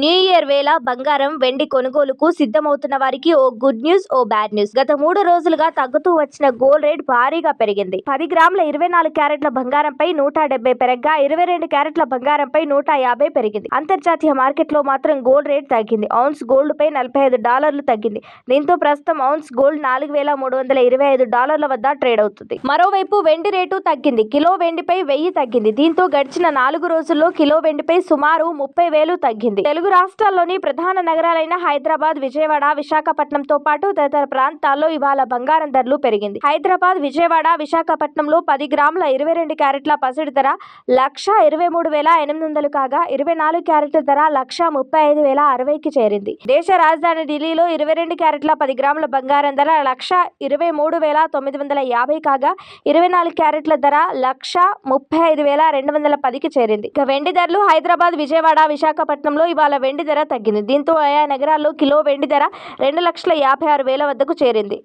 New year వేళ బంగారం వెండి కొనుగోలుకు సిద్ధమవుతున్న వారికి ఓ గుడ్ న్యూస్ ఓ బ్యాడ్ న్యూస్ గత మూడు రోజులుగా తగ్గుతూ వచ్చిన గోల్డ్ రేట్ భారీగా పెరిగింది. పది గ్రాముల ఇరవై నాలుగు క్యారెట్ల బంగారంపై నూట డెబ్బై పెరగ్గా ఇరవై రెండు క్యారెట్ల బంగారంపై నూట యాభై పెరిగింది. అంతర్జాతీయ మార్కెట్లో మాత్రం గోల్డ్ రేట్ తగ్గింది. ఔన్స్ గోల్డ్ పై నలభై ఐదు డాలర్లు తగ్గింది. దీంతో ప్రస్తుతం ఔన్స్ గోల్డ్ నాలుగు వేల మూడు వందల ఇరవై ఐదు డాలర్ల వద్ద ట్రేడ్ అవుతుంది. మరోవైపు వెండి రేటు తగ్గింది. కిలో వెండిపై వెయ్యి తగ్గింది. దీంతో గడిచిన నాలుగు రోజుల్లో కిలో వెండిపై సుమారు ముప్పై వేలు తగ్గింది. తెలుగు రాష్ట్రాల్లోని ప్రధాన నగరాలైన హైదరాబాద్ విజయవాడ విశాఖపట్నంతో పాటు తదితర ప్రాంతాల్లో ఇవాళ బంగారం ధరలు పెరిగింది. హైదరాబాద్ విజయవాడ విశాఖపట్నంలో పది గ్రాముల ఇరవై రెండు క్యారెట్ల పసిడి ధర లక్ష ఇరవై మూడు వేల ఎనిమిది వందలు కాగా ఇరవై నాలుగు క్యారెట్ల ధర లక్ష ముప్పై ఐదు వేల అరవైకి చేరింది. దేశ రాజధాని ఢిల్లీలో ఇరవై రెండు క్యారెట్ల పది గ్రాముల బంగారం ధర లక్ష ఇరవై మూడు వేల తొమ్మిది వందల యాభై కాగా ఇరవై నాలుగు క్యారెట్ల ధర లక్ష ముప్పై ఐదు వేల రెండు వందల పదికి చేరింది. ఇక వెండి ధరలు హైదరాబాద్ విజయవాడ విశాఖపట్నంలో ఇవాళ వెండి ధర తగ్గింది. దీంతో ఆయా నగరాల్లో కిలో వెండి ధర రెండు లక్షల యాభై ఆరు వేల వద్దకు చేరింది.